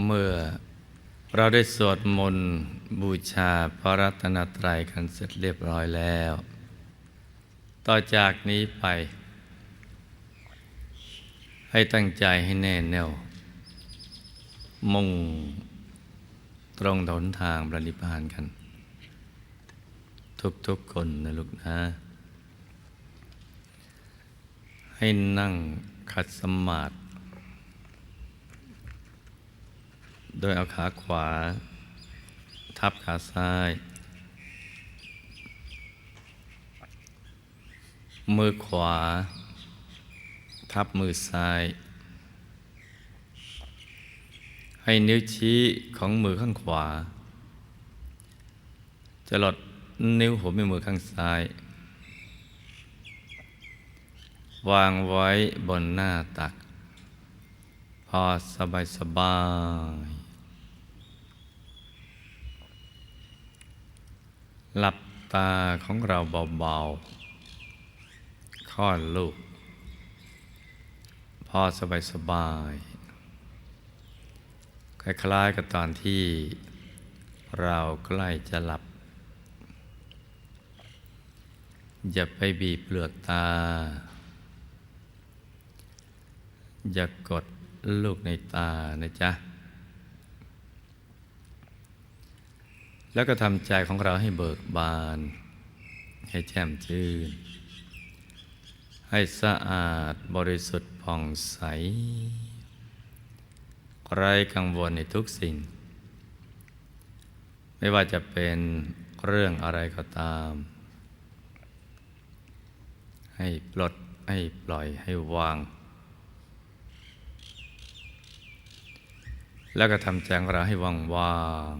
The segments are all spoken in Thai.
เมื่อเราได้สวดมนต์บูชาพระรัตนตรัยกันเสร็จเรียบร้อยแล้ว ต่อจากนี้ไป ให้ตั้งใจให้แน่แน่ว มุ่งตรงถนทางปรนิพพานกัน ทุกๆคนนะลูกนะ ให้นั่งขัดสมาธิ โดยเอาขาขวา ทับขาซ้าย มือขวา ทับมือซ้าย ให้นิ้วชี้ของมือข้างขวา จะหลดนิ้วหัวแม่มือข้างซ้าย วางไว้บนหน้าตัก พอสบายสบาย หลับตาของเราเบาๆคลอดลูก พอสบายสบายคล้ายๆกับตอนที่เราใกล้จะหลับ อย่าไปบีบเปลือกตา อย่ากกดลูกในตานะจ๊ะ แล้วก็ทำใจของเราให้เบิกบาน ให้แจ่มชื่น ให้สะอาดบริสุทธิ์ผ่องใสไร้กังวลในทุกสิ่ง ไม่ว่าจะเป็นเรื่องอะไรก็ตาม ให้ปลดให้ปล่อยให้วาง แล้วก็ทำใจของเราให้ว่างว่าง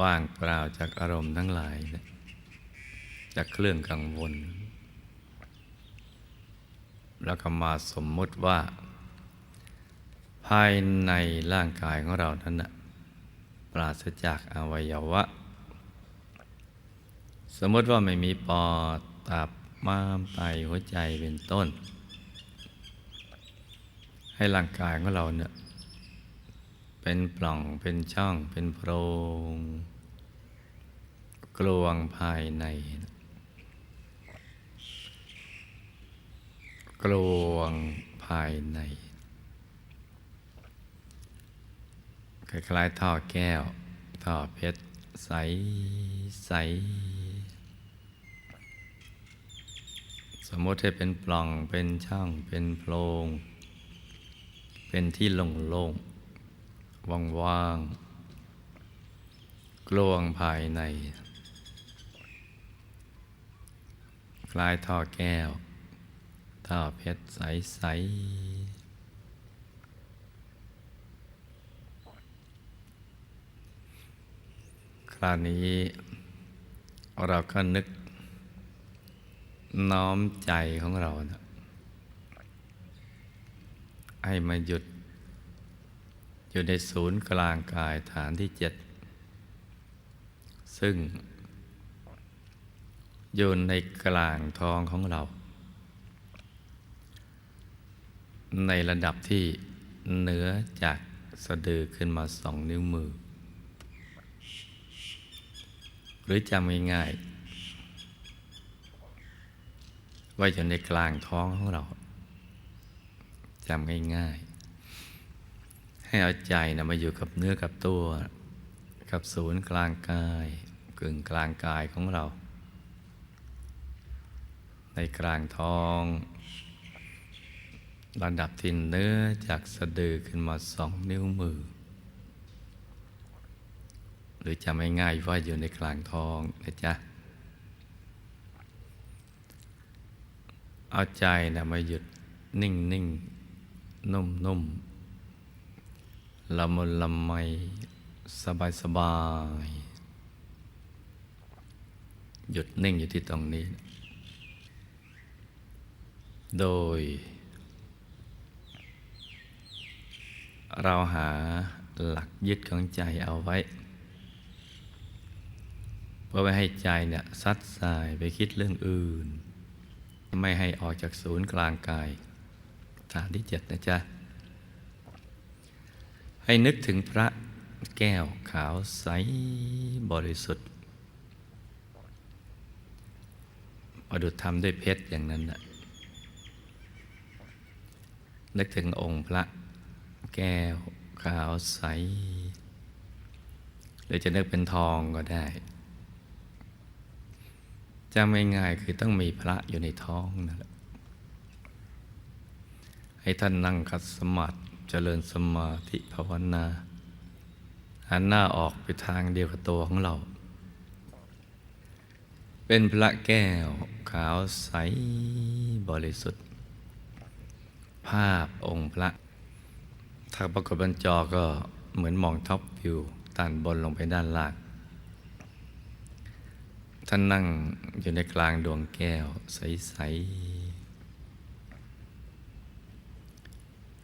ว่างเปล่าจากอารมณ์ทั้งหลาย จากเครื่องกังวล แล้วก็มาสมมุติว่า ภายในร่างกายของเรานั้นนะปราศจากอวัยวะ สมมติว่าไม่มีปอดตับม้ามไตหัวใจเป็นต้น ให้ร่างกายของเราเนี่ยเป็นปล่องเป็นช่องเป็นโพรง กลวงภายใน กลวงภายในคล้ายๆท่อแก้ว ท่อเพชร ใสใส สมมติให้เป็นปล่องเป็นช่องเป็นโพรง เป็นที่โล่งๆว่างๆกลวงภายใน คล้ายท่อแก้ว ท่อเพชรใส ๆ คราวนี้เราก็นึกน้อมใจของเรานะให้มาหยุด อยู่ในศูนย์กลางกายฐานที่เจ็ด ซึ่ง อยู่ในกลางท้องของเรา ในระดับที่เหนือจากสะดือขึ้นมาสองนิ้วมือ หรือจำง่ายๆไว้อยู่ในกลางท้องของเราจำง่ายๆ ให้เอาใจนะมาอยู่กับเนื้อกับตัว กับศูนย์กลางกายกึ่งกลางกายของเรา ในกลางท้องระดับที่เนื้อจากสะดือขึ้นมาสองนิ้วมือ หรือจะไม่ง่ายว่าอยู่ในกลางท้องนะจ๊ะ เอาใจนะมาหยุดนิ่งนิ่งนุ่มนุ่มละมุนละไมสบายสบาย หยุดนิ่งอยู่ที่ตรงนี้ โดย เราหาหลักยึดของใจเอาไว้ เพื่อไม่ให้ใจเนี่ยซัดสายไปคิดเรื่องอื่น ไม่ให้ออกจากศูนย์กลางกายฐานที่เจ็ดนะจ๊ะ ให้นึกถึงพระแก้วขาวใสบริสุทธิ์ประดุจทำด้วยเพชรอย่างนั้นนะ นึกถึงองค์พระแก้วขาวใส หรือจะนึกเป็นทองก็ได้จำง่ายๆคือต้องมีพระอยู่ในท้องนั่นแหละให้ท่านนั่งคัดสมาธิเจริญสมาธิภาวนาหันหน้าออกไปทางเดียวกับตัวของเรา เป็นพระแก้วขาวใสบริสุทธิ์ ภาพองค์พระ ถ้าปรากฏบนจอก็เหมือนมองท็อปวิวด้านบนลงไปด้านล่าง ท่านนั่งอยู่ในกลางดวงแก้ว ใส ๆ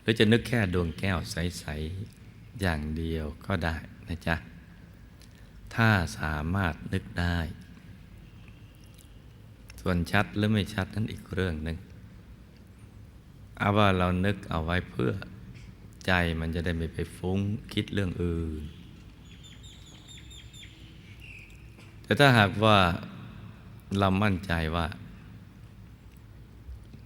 หรือจะนึกแค่ดวงแก้วใส ๆ อย่างเดียวก็ได้นะจ๊ะ ถ้าสามารถนึกได้ ส่วนชัดหรือไม่ชัดนั้นอีกเรื่องหนึ่ง เอาว่าเรานึกเอาไว้เพื่อใจมันจะได้ไม่ไปฟุ้งคิดเรื่องอื่น แต่ถ้าหากว่าเรามั่นใจว่า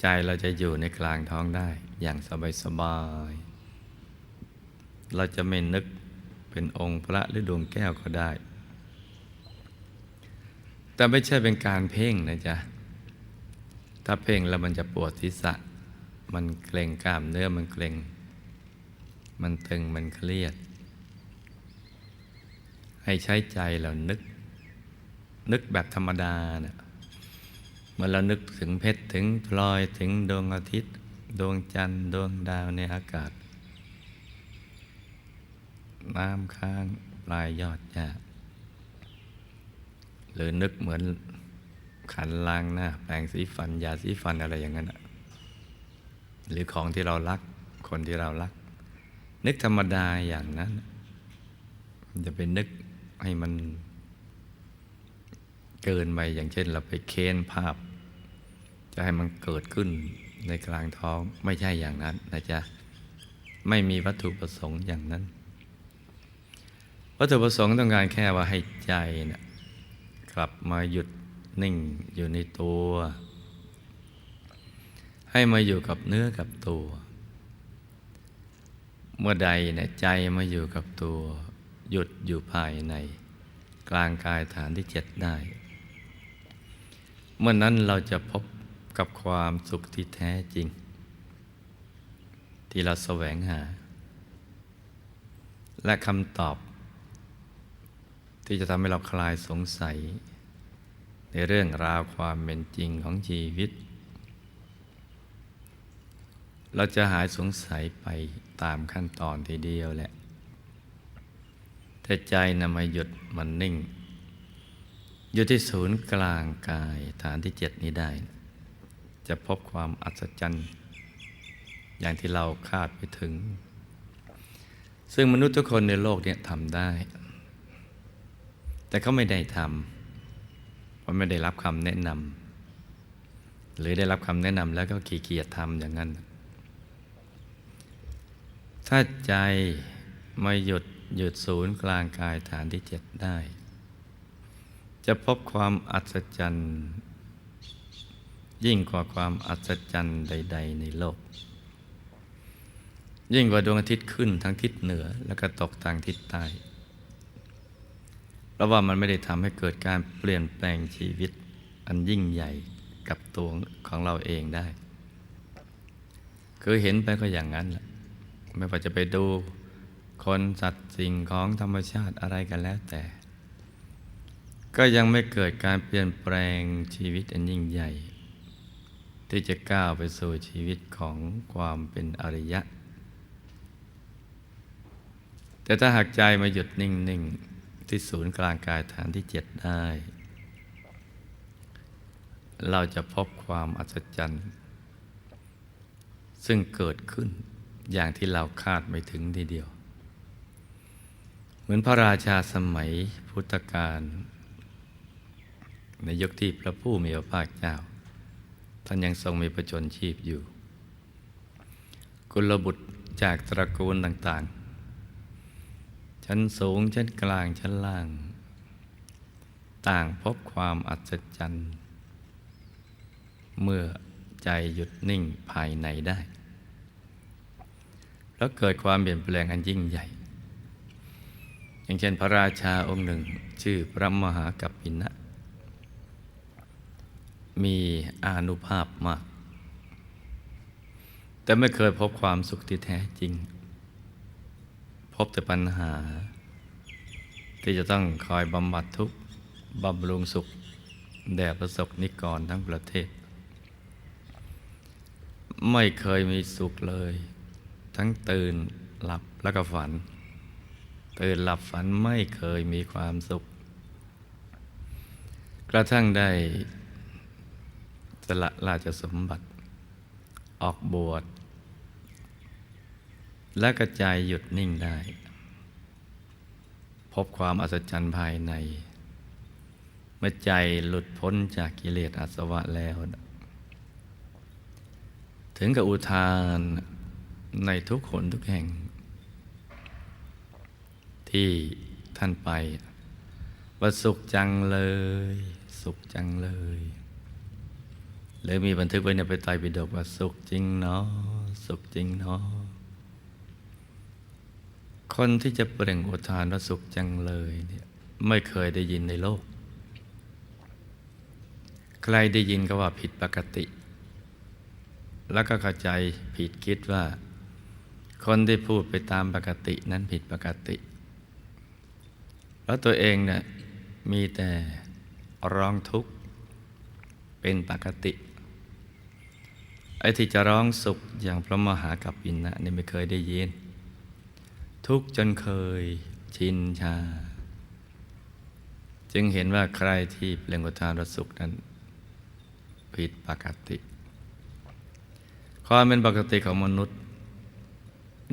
ใจเราจะอยู่ในกลางท้องได้อย่างสบายๆเราจะไม่นึกเป็นองค์พระหรือดวงแก้วก็ได้ แต่ไม่ใช่เป็นการเพ่งนะจ๊ะ ถ้าเพ่งแล้วมันจะปวดศีรษะ มันเกร็งกล้ามเนื้อมันเกร็ง มันตึงมันเครียด ให้ใช้ใจเรานึก นึกแบบธรรมดาเนะเมื่อเรานึกถึงเพชรถึงพลอยถึงดวงอาทิตย์ ดวงจันทร์ดวงดาวในอากาศ น้ำค้างปลายยอดหญ้าหรือนึกเหมือนขันล้างหน้าแปรงสีฟันยาสีฟันอะไรอย่างนั้นอะ หรือของที่เรารัก คนที่เรารัก นึกธรรมดาอย่างนั้น จะไปนึกให้มันเกินไปอย่างเช่นเราไปเค้นภาพ จะให้มันเกิดขึ้นในกลางท้องไม่ใช่อย่างนั้นนะจ๊ะไม่มีวัตถุประสงค์อย่างนั้น วัตถุประสงค์ต้องการแค่ว่าให้ใจนะกลับมาหยุดนิ่งอยู่ในตัว ให้มาอยู่กับเนื้อกับตัว เมื่อใดเนี่ยใจมาอยู่กับตัว หยุดอยู่ภายใน กลางกายฐานที่เจ็ดได้ เมื่อนั้นเราจะพบกับความสุขที่แท้จริง ที่เราแสวงหา และคำตอบ ที่จะทำให้เราคลายสงสัย ในเรื่องราวความเป็นจริงของชีวิต เราจะหายสงสัยไปตามขั้นตอนทีเดียวแหละแต่ใจนำมาหยุดมันนิ่ง อยู่ที่ศูนย์กลางกายฐานที่เจ็ดนี้ได้ จะพบความอัศจรรย์ อย่างที่เราคาดไปถึง ซึ่งมนุษย์ทุกคนในโลกเนี้ทำได้ แต่เขาไม่ได้ทำเพราะไม่ได้รับคำแนะนำหรือได้รับคำแนะนำแล้วก็ขี้เกียจทำอย่างนั้น ถ้าใจมาหยุดหยุดศูนย์กลางกายฐานที่เจ็ดได้ จะพบความอัศจรรย์ยิ่งกว่าความอัศจรรย์ใด ๆ ในโลก ยิ่งกว่าดวงอาทิตย์ขึ้นทางทิศเหนือแล้วก็ตกทางทิศใต้เพราะว่ามันไม่ได้ทำให้เกิดการเปลี่ยนแปลงชีวิตอันยิ่งใหญ่กับตัวของเราเองได้ คือเห็นไปก็อย่างนั้นแหละ ไม่ว่าจะไปดูคนสัตว์สิ่งของธรรมชาติอะไรกันแล้วแต่ ก็ยังไม่เกิดการเปลี่ยนแปลงชีวิตอันยิ่งใหญ่ ที่จะก้าวไปสู่ชีวิตของความเป็นอริยะ แต่ถ้าหากใจมาหยุดนิ่ง ๆ ที่ศูนย์กลางกายฐานที่เจ็ดได้ เราจะพบความอัศจรรย์ ซึ่งเกิดขึ้น อย่างที่เราคาดไม่ถึงทีเดียว เหมือนพระราชาสมัยพุทธกาลในยุคที่พระผู้มีพระภาคเจ้า ท่านยังทรงมีประชนชีพอยู่ กุลบุตรจากตระกูลต่างๆ ชั้นสูง ชั้นกลาง ชั้นล่าง ต่างพบความอัศจรรย์ เมื่อใจหยุดนิ่งภายในได้ แล้วเกิดความเปลี่ยนแปลงอันยิ่งใหญ่ อย่างเช่นพระราชาองค์หนึ่งชื่อพระมหากัปปินะ มีอานุภาพมาก แต่ไม่เคยพบความสุขที่แท้จริง พบแต่ปัญหา ที่จะต้องคอยบำบัดทุกข์บำรุงสุข แด่ประสบนิกรทั้งประเทศ ไม่เคยมีสุขเลย ทั้งตื่นหลับแล้วก็ฝัน ตื่นหลับฝันไม่เคยมีความสุข กระทั่งได้สละราชสมบัติ ออกบวชและกระจายหยุดนิ่งได้ พบความอัศจรรย์ภายใน เมื่อใจหลุดพ้นจากกิเลสอาสวะแล้ว ถึงกับอุทาน ในทุกคนทุกแห่ง ที่ท่านไปว่าสุขจังเลย สุขจังเลยเลยมีบันทึกไว้ในไปไตรปิฎกว่าสุขจริงเนาะสุขจริงเนาะคนที่จะเปล่งอุทานว่าสุขจังเลยเนี่ยไม่เคยได้ยินในโลก ใครได้ยินก็ว่าผิดปกติ แล้วก็เข้าใจผิดคิดว่า คนที่พูดไปตามปกตินั้นผิดปกติ แล้วตัวเองเนี่ยมีแต่ร้องทุกข์เป็นปกติ ไอ้ที่จะร้องสุขอย่างพระมหากัปปินะนี่ไม่เคยได้ยิน ทุกข์จนเคยชินชา จึงเห็นว่าใครที่เปล่งอุทานรสุขนั้น ผิดปกติ ความเป็นปกติของมนุษย์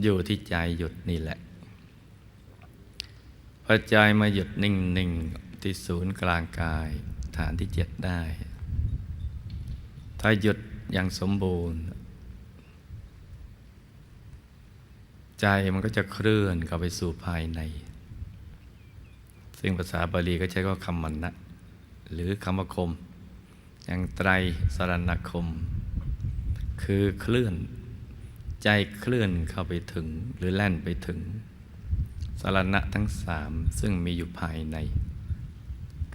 อยู่ที่ใจหยุดนี่แหละ พอใจมาหยุดนิ่งนิ่งที่ศูนย์กลางกายฐานที่เจ็ดได้ ถ้าหยุดอย่างสมบูรณ์ ใจมันก็จะเคลื่อนเข้าไปสู่ภายใน ซึ่งภาษาบาลีก็ใช้ว่าคำมันนะหรือคำคม อย่างไตรสรณคม คือเคลื่อน ใจเคลื่อนเข้าไปถึงหรือแล่นไปถึงสารณะทั้งสามซึ่งมีอยู่ภายใน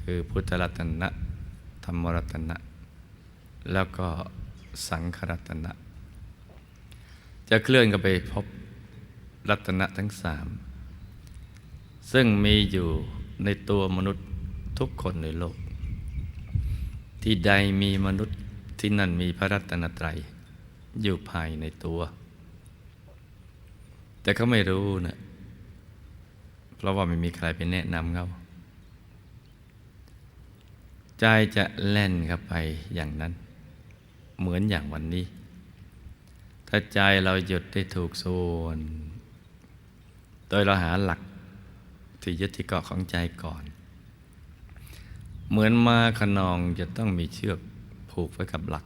คือพุทธรัตนะ ธรรมรัตนะ แล้วก็สังขรัตนะ จะเคลื่อนกันไปพบรัตนะทั้งสามซึ่งมีอยู่ในตัวมนุษย์ทุกคนในโลก ที่ใดมีมนุษย์ที่นั่นมีพระรัตนตรัยอยู่ภายในตัว แต่เขาไม่รู้นะเพราะว่าไม่มีใครไปแนะนำเขาใจจะแล่นเข้าไปอย่างนั้น เหมือนอย่างวันนี้ ถ้าใจเราหยุดได้ถูกส่วน โดยเราหาหลักที่ยึดที่เกาะของใจก่อน เหมือนมาขนองจะต้องมีเชือกผูกไว้กับหลัก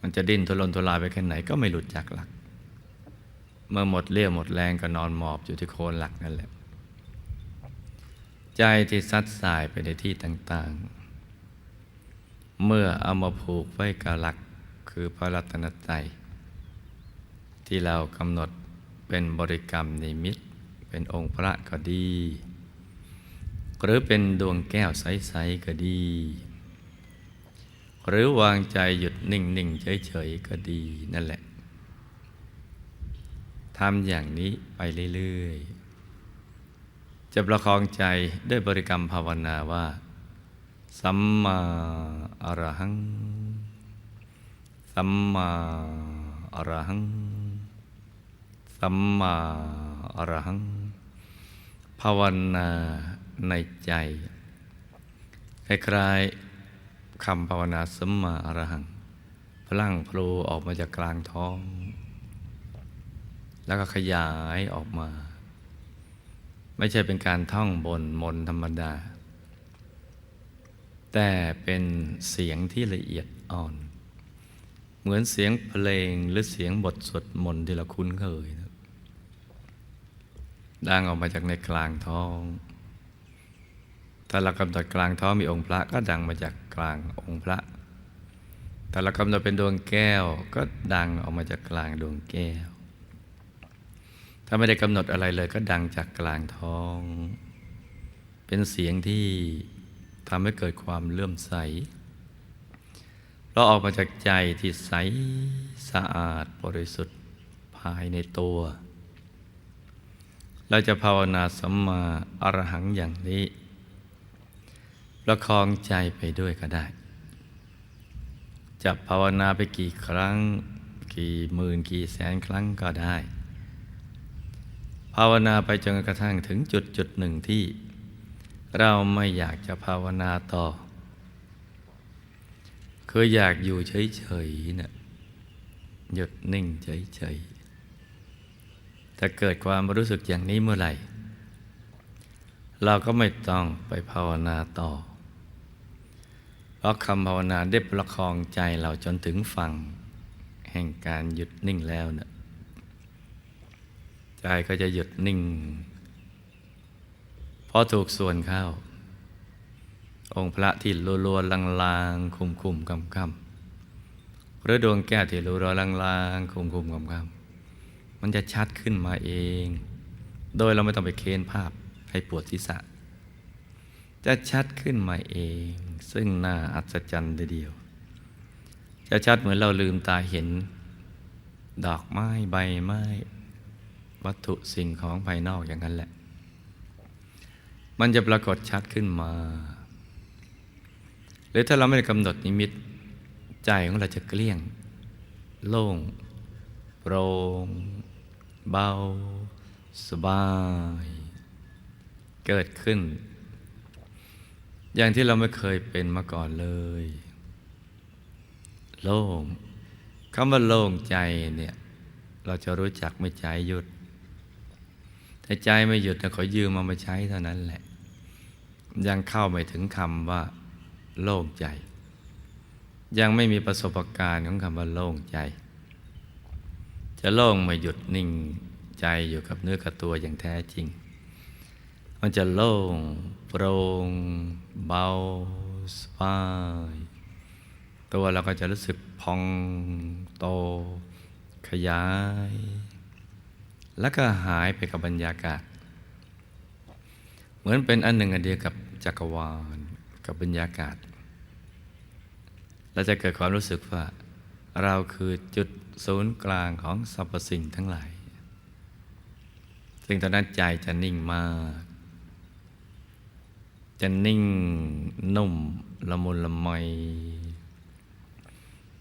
มันจะดิ้นทุรนทุรายไปแค่ไหนก็ไม่หลุดจากหลัก เมื่อหมดเรี่ยวหมดแรงก็นอนหมอบอยู่ที่โคนหลักนั่นแหละ ใจที่ซัดสายไปในที่ต่างๆ เมื่อเอามาผูกไว้กับหลักคือพระรัตนตรัยที่เรากำหนดเป็นบริกรรมนิมิต เป็นองค์พระก็ดี หรือเป็นดวงแก้วใส ๆ ก็ดี หรือวางใจหยุดนิ่ง ๆ เฉย ๆ ก็ดีนั่นแหละ ทำอย่างนี้ไปเรื่อยๆ จะประคองใจด้วยบริกรรมภาวนาว่า สัมมาอรหัง สัมมาอรหัง สัมมาอรหัง ภาวนาในใจ คล้ายๆคำภาวนาสัมมาอรหัง พลังโผล่ออกมาจากกลางท้อง แล้วก็ขยายออกมา ไม่ใช่เป็นการท่องบนมนธรรมดา แต่เป็นเสียงที่ละเอียดอ่อน เหมือนเสียงเพลงหรือเสียงบทสวดมนต์ที่เราคุ้นเคยนะดังออกมาจากในกลางท้อง ถ้าเรากำหนดกลางท้องมีองค์พระก็ดังมาจากกลางองค์พระถ้าเรากำหนดเป็นดวงแก้วก็ดังออกมาจากกลางดวงแก้ว ถ้าไม่ได้กำหนดอะไรเลยก็ดังจากกลางท้อง เป็นเสียงที่ทำให้เกิดความเลื่อมใสเราออกมาจากใจที่ใสสะอาดบริสุทธิ์ภายในตัว เราจะภาวนาสัมมาอรหังอย่างนี้ประคองใจไปด้วยก็ได้ จะภาวนาไปกี่ครั้ง กี่หมื่นกี่แสนครั้งก็ได้ ภาวนาไปจนกระทั่งถึงจุดจุดหนึ่งที่ เราไม่อยากจะภาวนาต่อ คืออยากอยู่เฉยๆเนะ่ยหยุดนิ่งเฉยๆถ้าเกิดความรู้สึกอย่างนี้เมื่อไหร่ เราก็ไม่ต้องไปภาวนาต่อ เพราะคำภาวนาได้ประคองใจเราจนถึงฝั่ง แห่งการหยุดนิ่งแล้วเนะี่ย ใจก็จะหยุดนิ่ง พอถูกส่วนเข้า องค์พระที่รัวๆลางๆ คุมๆกำกำหรือดวงแก้วที่รัวๆลางๆ คุมๆกำกำมันจะชัดขึ้นมาเอง โดยเราไม่ต้องไปเค้นภาพให้ปวดศีรษะ จะชัดขึ้นมาเอง ซึ่งน่าอัศจรรย์เดียว จะชัดเหมือนเราลืมตาเห็น ดอกไม้ใบไม้ วัตถุสิ่งของภายนอกอย่างนั้นแหละ มันจะปรากฏชัดขึ้นมา หรือถ้าเราไม่ได้กำหนดนิมิตใจของเราจะเกลี้ยง โล่งโปร่งเบา สบาย เกิดขึ้น อย่างที่เราไม่เคยเป็นมาก่อนเลย โล่งคำว่าโล่งใจเนี่ย เราจะรู้จักไม่ใจหยุด แต่ใจไม่หยุดแต่ขอยืมมามาใช้เท่านั้นแหละ ยังเข้าไม่ถึงคำว่า โล่งใจ ยังไม่มีประสบการณ์ของคำว่าโล่งใจ จะโล่งไม่หยุดนิ่งใจอยู่กับเนื้อกับตัวอย่างแท้จริง มันจะโล่งโปร่งเบาสบายตัวเราก็จะรู้สึกพองโตขยาย แล้วก็หายไปกับบรรยากาศ เหมือนเป็นอันหนึ่งอันเดียวกับจักรวาลกับบรรยากาศเราจะเกิดความรู้สึกว่า เราคือจุดศูนย์กลางของสรรพสิ่งทั้งหลาย ซึ่งตอนนั้นใจจะนิ่งมาก จะนิ่งนุ่มละมุนละไม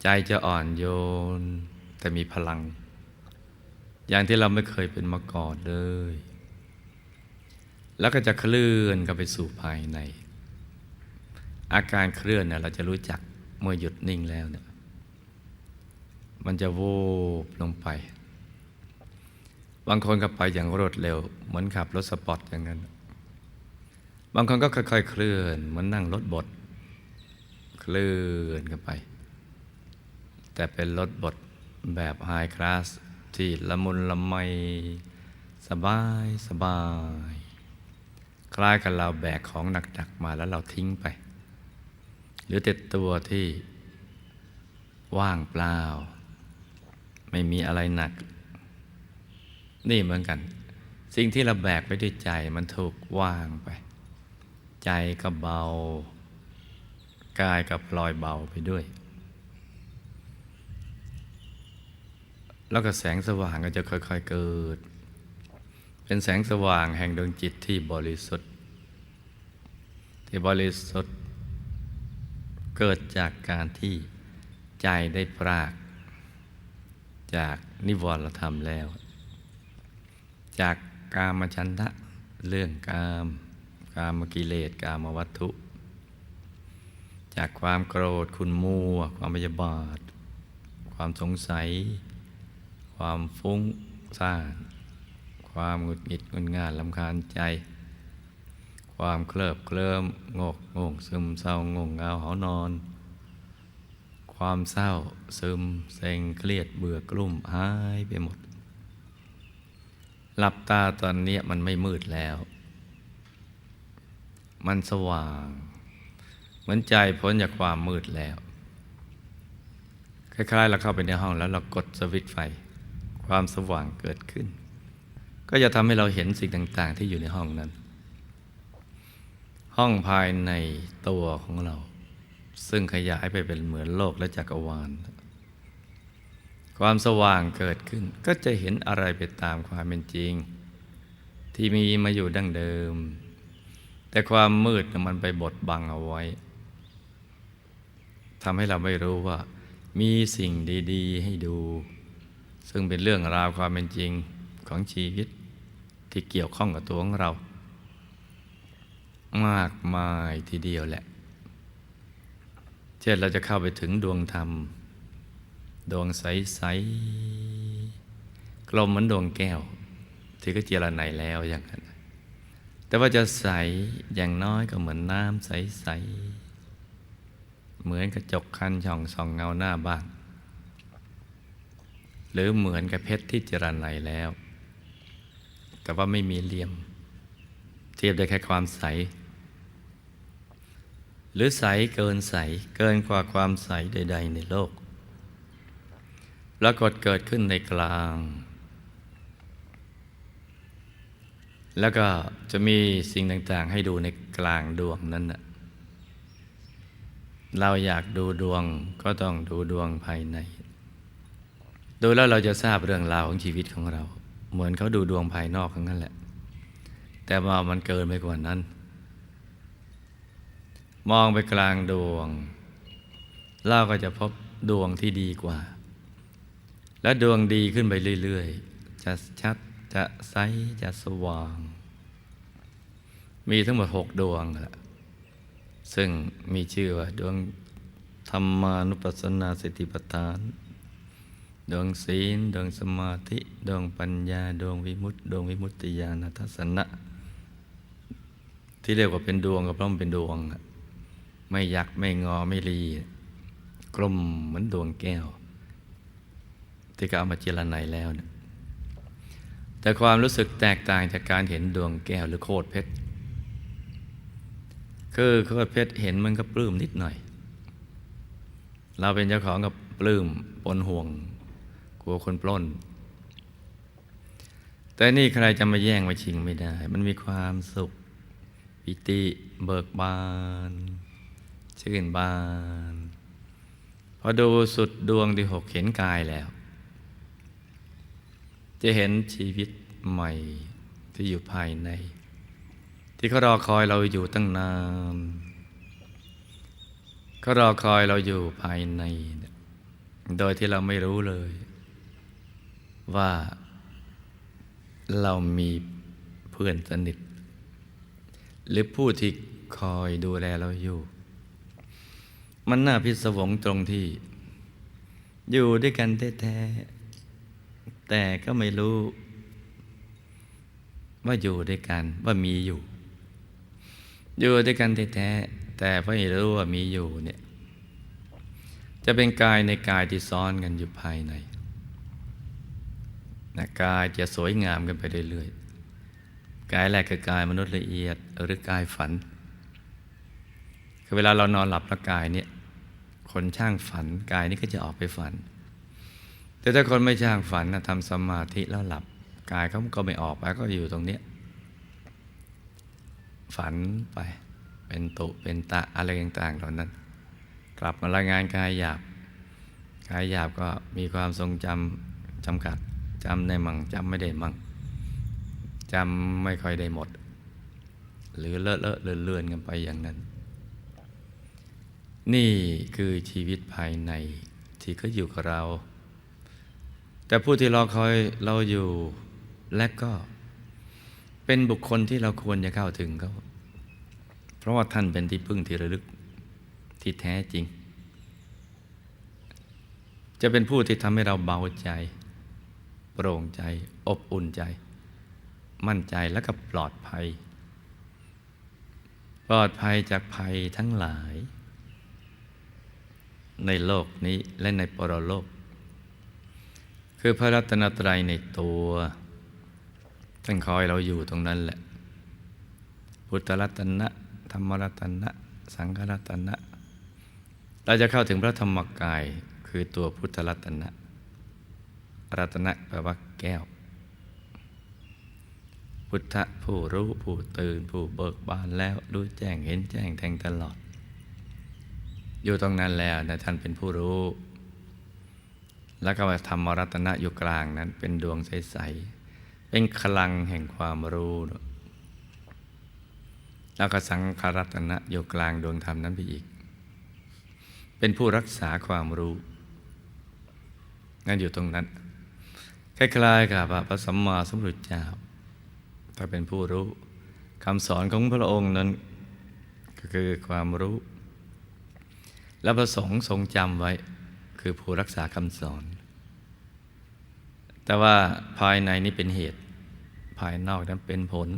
ใจจะอ่อนโยน แต่มีพลัง อย่างที่เราไม่เคยเป็นมาก่อนเลย แล้วก็จะเคลื่อนกันไปสู่ภายใน อาการเคลื่อนเนี่ยเราจะรู้จักเมื่อหยุดนิ่งแล้วเนี่ยมันจะโวบลงไป บางคนก็ไปอย่างรวดเร็ว เหมือนขับรถสปอร์ตอย่างนั้น บางคนก็ค่อยๆเคลื่อน เหมือนนั่งรถบด เคลื่อนกันไป แต่เป็นรถบดแบบไฮคลาส ที่ละมุนละไม สบายสบาย คล้ายกับเราแบกของหนักๆมาแล้วเราทิ้งไป หรือแต่ตัวที่ว่างเปล่า ไม่มีอะไรหนัก นี่เหมือนกัน สิ่งที่เราแบกไปด้วยใจมันถูกว่างไป ใจก็เบา กายก็ปลอยเบาไปด้วย แล้วก็แสงสว่างก็จะค่อย ๆเกิด เป็นแสงสว่างแห่งดวงจิตที่บริสุทธิ์ ที่บริสุทธิ์ เกิดจากการที่ใจได้ปราก จากนิวรธรรมแล้ว จากกามชันทะเรื่องกาม กามกิเลสกามวัตถุ จากความโกรธคุณมัว ความพยาบาท ความสงสัย ความฟุ้งซ่าน ความหงุดหงิดงุนงานลำคาญใจ ความเคลิบเคลิ้มงกงงซึมเศร้างงเงาหานอน ความเศร้าซึมเซ็งเครียดเบื่อกลุ่มหายไปหมด หลับตาตอนนี้มันไม่มืดแล้ว มันสว่าง เหมือนใจพ้นจากความมืดแล้วคล้ายๆเราเข้าไปในห้องแล้วเรากดสวิตไฟ ความสว่างเกิดขึ้น ก็จะทำให้เราเห็นสิ่งต่าง ๆ ที่อยู่ในห้องนั้น ห้องภายในตัวของเรา ซึ่งขยายไปเป็นเหมือนโลกและจักรวาล ความสว่างเกิดขึ้น ก็จะเห็นอะไรไปตามความเป็นจริง ที่มีมาอยู่ดั้งเดิม แต่ความมืดมันไปบดบังเอาไว้ทำให้เราไม่รู้ว่ามีสิ่งดี ๆ ให้ดู ซึ่งเป็นเรื่องราวความเป็นจริงของชีวิต ที่เกี่ยวข้องกับตัวของเรา มากมายทีเดียวแหละ เช่นเราจะเข้าไปถึงดวงธรรม ดวงใสๆกลมเหมือนดวงแก้ว ที่ก็เจรไนแล้วอย่างนั้นแต่ว่าจะใสอย่างน้อยก็เหมือนน้ำใส ๆ เหมือนกระจกคันช่องส่องเงาหน้าบ้าน รือเหมือนกับเพชรที่เจรไนแล้ว แต่ว่าไม่มีเหลี่ยม เทียบได้แค่ความใส หรือใสเกินใสเกินกว่าความใสใด ๆ ในโลกปรากฏเกิดขึ้นในกลาง แล้วก็จะมีสิ่งต่างๆ ให้ดูในกลางดวงนั้นนะเราอยากดูดวงก็ต้องดูดวงภายใน ดูแล้วเราจะทราบเรื่องราวของชีวิตของเรา เหมือนเขาดูดวงภายนอกทั้งนั้นแหละ แต่ว่ามันเกินไปกว่านั้น มองไปกลางดวง เราก็จะพบดวงที่ดีกว่า และดวงดีขึ้นไปเรื่อยๆ จะชัดจะใสจะสว่าง มีทั้งหมดหกดวงละซึ่งมีชื่อว่าดวงธรรมานุปัสสนาสติปัฏฐาน ดวงศีล ดวงสมาธิ ดวงปัญญา ดวงวิมุตติ ดวงวิมุตติญาณทัศนะ ที่เรียกว่าเป็นดวงก็เพราะมันเป็นดวง ไม่ยักไม่งอไม่รี กลมเหมือนดวงแก้ว ที่ก็เอามาเจรไนแล้วนะแต่ความรู้สึกแตกต่างจากการเห็นดวงแก้วหรือโคตรเพชรคือโคตรเพชรเห็นมันก็ปลื้มนิดหน่อย เราเป็นเจ้าของกับปลื้มปนห่วง ลัวคนปล้น แต่นี่ใครจะมาแย่งมาชิงไม่ได้ มันมีความสุข ปิติเบิกบาน ชื่นบาน พอดูสุดดวงที่หกเห็นกายแล้ว จะเห็นชีวิตใหม่ที่อยู่ภายใน ที่เขารอคอยเราอยู่ตั้งนานเขารอคอยเราอยู่ภายใน โดยที่เราไม่รู้เลย ว่าเรามีเพื่อนสนิท หรือผู้ที่คอยดูแลเราอยู่ มันน่าพิศวงตรงที่ อยู่ด้วยกันแท้ๆแต่ก็ไม่รู้ ว่าอยู่ด้วยกันว่ามีอยู่ อยู่ด้วยกันแท้ๆแต่ไม่รู้ว่ามีอยู่เนี่ย จะเป็นกายในกายที่ซ้อนกันอยู่ภายใน นะกายจะสวยงามกันไปเรื่อยๆ กายแรกคือกายมนุษย์ละเอียดหรือกายฝัน คือเวลาเรานอนหลับแล้วกายเนี่ยคนช่างฝันกายนี้ก็จะออกไปฝัน แต่ถ้าคนไม่ช่างฝันนะทำสมาธิแล้วหลับ กายเขาก็ไม่ออกไปก็อยู่ตรงเนี้ยฝันไปเป็นตุเป็นตะอะไรต่างๆเหล่านั้น กลับมารายงานกายหยาบกายหยาบก็มีความทรงจำจำกัด จำได้มั่งจำไม่ได้มั่งจำไม่ค่อยได้หมด หรือเลอะเลอะเลื่อนเลือนกันไปอย่างนั้น นี่คือชีวิตภายในที่เขาอยู่กับเรา แต่ผู้ที่รอคอยเราอยู่และก็เป็นบุคคลที่เราควรจะเข้าถึงเขาเพราะว่าท่านเป็นที่พึ่งที่ระลึกที่แท้จริง จะเป็นผู้ที่ทำให้เราเบาใจ โปร่งใจ อบอุ่นใจ มั่นใจและก็ปลอดภัย ปลอดภัยจากภัยทั้งหลาย ในโลกนี้และในปรโลก คือพระรัตนตรัยในตัวท่านคอยเราอยู่ตรงนั้นแหละ พุทธรัตนะธรรมรัตนะ สังฆรัตนะ เราจะเข้าถึงพระธรรมกายคือตัวพุทธรัตนะ รัตนะแปลว่าแก้ว พุทธผู้รู้ผู้ตื่นผู้เบิกบานแล้วรู้แจ้งเห็นแจ้งแทงตลอด อยู่ตรงนั้นแล้วนะท่านเป็นผู้รู้ แล้วก็ธรรมรัตนะอยู่กลางนั้นเป็นดวงใส ๆ เป็นคลังแห่งความรู้ แล้วก็สังขรัตนะอยู่กลางดวงธรรมนั้นไปอีก เป็นผู้รักษาความรู้นั่นอยู่ตรงนั้น คล้ายๆกับพระสัมมาสัมพุทธเจ้าถ้าเป็นผู้รู้คำสอนของพระองค์นั้น ก็คือความรู้ และพระสงฆ์ทรงจำไว้คือผู้รักษาคำสอน แต่ว่าภายในนี้เป็นเหตุ ภายนอกนั้นเป็นผล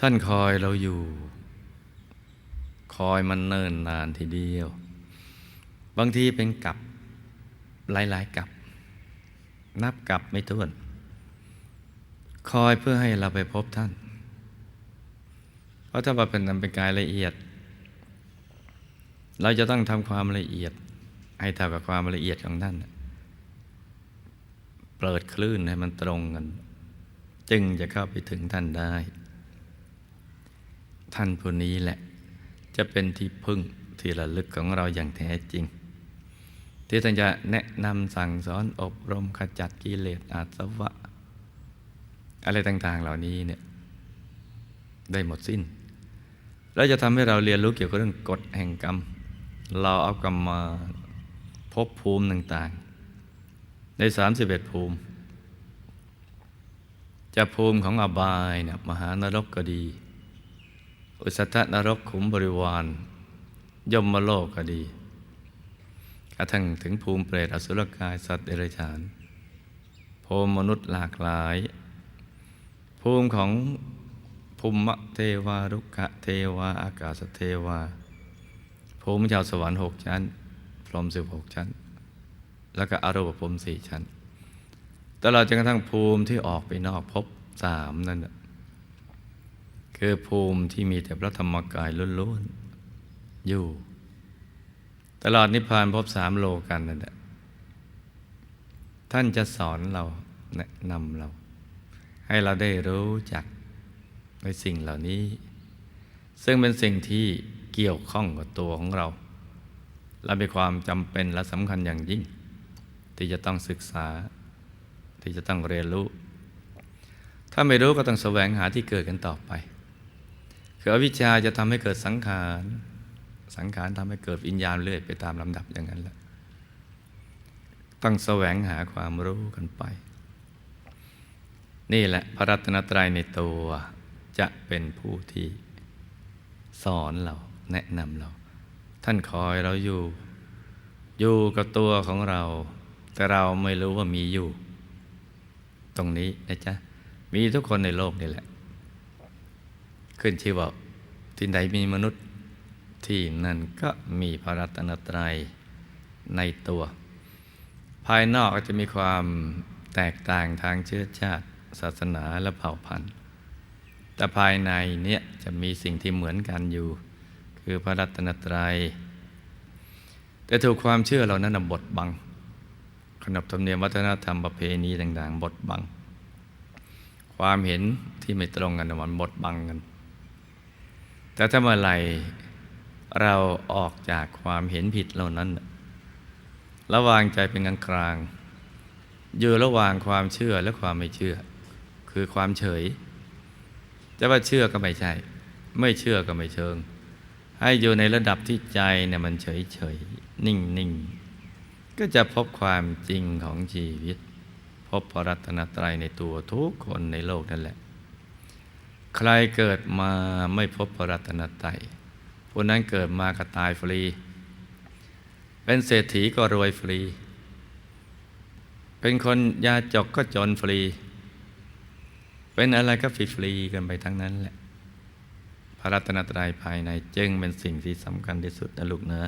ท่านคอยเราอยู่ คอยมันเนิ่นนานทีเดียว บางทีเป็นกับหลายๆกับ นับกับไม่ถ้วน คอยเพื่อให้เราไปพบท่าน เพราะถ้าว่าเป็นนำเป็นกายละเอียด เราจะต้องทำความละเอียด ให้เท่ากับความละเอียดของท่านเปิดคลื่นให้มันตรงกัน จึงจะเข้าไปถึงท่านได้ ท่านผู้นี้แหละ จะเป็นที่พึ่งที่ระลึกของเราอย่างแท้จริง ที่ท่านจะแนะนำสั่งสอนอบรมขจัดกิเลสอาสวะ อะไรต่างๆเหล่านี้เนี่ยได้หมดสิ้น แล้วจะทำให้เราเรียนรู้เกี่ยวกับเรื่องกฎแห่งกรรม เราเอากรรมมาพบภูมิต่างๆ ใน 31 ภูมิ จะภูมิของอบายเนี่ยมหานรกก็ดี อุสตนรกขุมบริวาร ยมโลกก็ดี ระทั่งถึงภูมิเปรตอสุรกายสัตว์เดรัจฉานภูมิมนุษย์หลากหลาย ภูมิของภูมิเทวารุกะเทวาอากาศเทวา ภูมิชาวสวรรค์หกชั้น พรหมสิบหกชั้น แล้วก็อารูปภูมิสี่ชั้น ตลอดจนกระทั่งภูมิที่ออกไปนอกภพสามนั่นน่ะคือภูมิที่มีแต่พระธรรมกายล้วนๆอยู่ ตลอดนิพพานภพสามโลกันนั่นแหละท่านจะสอนเราแนะนำเรา ให้เราได้รู้จักในสิ่งเหล่านี้ ซึ่งเป็นสิ่งที่เกี่ยวข้องกับตัวของเรา และมีความจำเป็นและสำคัญอย่างยิ่ง ที่จะต้องศึกษา ที่จะต้องเรียนรู้ ถ้าไม่รู้ก็ต้องแสวงหาที่เกิดกันต่อไป คืออวิชชาจะทำให้เกิดสังขาร สังขารทำให้เกิดวิญญาณเรื่อยไปตามลำดับอย่างนั้นแหละต้องแสวงหาความรู้กันไป นี่แหละพระรัตนตรัยในตัวจะเป็นผู้ที่สอนเราแนะนำเรา ท่านคอยเราอยู่ อยู่กับตัวของเรา แต่เราไม่รู้ว่ามีอยู่ ตรงนี้นะจ๊ะ มีทุกคนในโลกนี่แหละ ขึ้นชื่อว่าที่ใดมีมนุษย์ ที่นั่นก็มีพระรัตนตรัยในตัว ภายนอกก็จะมีความแตกต่างทางเชื้อชาติ ศาสนาและเผ่าพันธุ์ แต่ภายในเนี้ยจะมีสิ่งที่เหมือนกันอยู่ คือพระรัตนตรัย แต่ถูกความเชื่อเหล่านั้นบดบัง ขนบธรรมเนียมวัฒนธรรมประเพณีต่างๆ บดบัง ความเห็นที่ไม่ตรงกันนะมันบดบังกัน แต่ถ้าเมื่อไหร่ เราออกจากความเห็นผิดเหล่านั้น ระวางใจเป็นกลางกลางอยู่ระหว่างความเชื่อและความไม่เชื่อ คือความเฉย จะว่าเชื่อก็ไม่ใช่ ไม่เชื่อก็ไม่เชิง ให้อยู่ในระดับที่ใจเนี่ยมันเฉยเฉยนิ่งนิ่งก็จะพบความจริงของชีวิต พบพระรัตนตรัยในตัวทุกคนในโลกนั่นแหละ ใครเกิดมาไม่พบพระรัตนตรัย ผู้นั้นเกิดมาก็ตายฟรี เป็นเศรษฐีก็รวยฟรี เป็นคนยาจกก็จนฟรี เป็นอะไรก็ฟรีๆกันไปทั้งนั้นแหละ พระรัตนตรัยภายในจึงเป็นสิ่งที่สำคัญที่สุดนะลูกเนอะ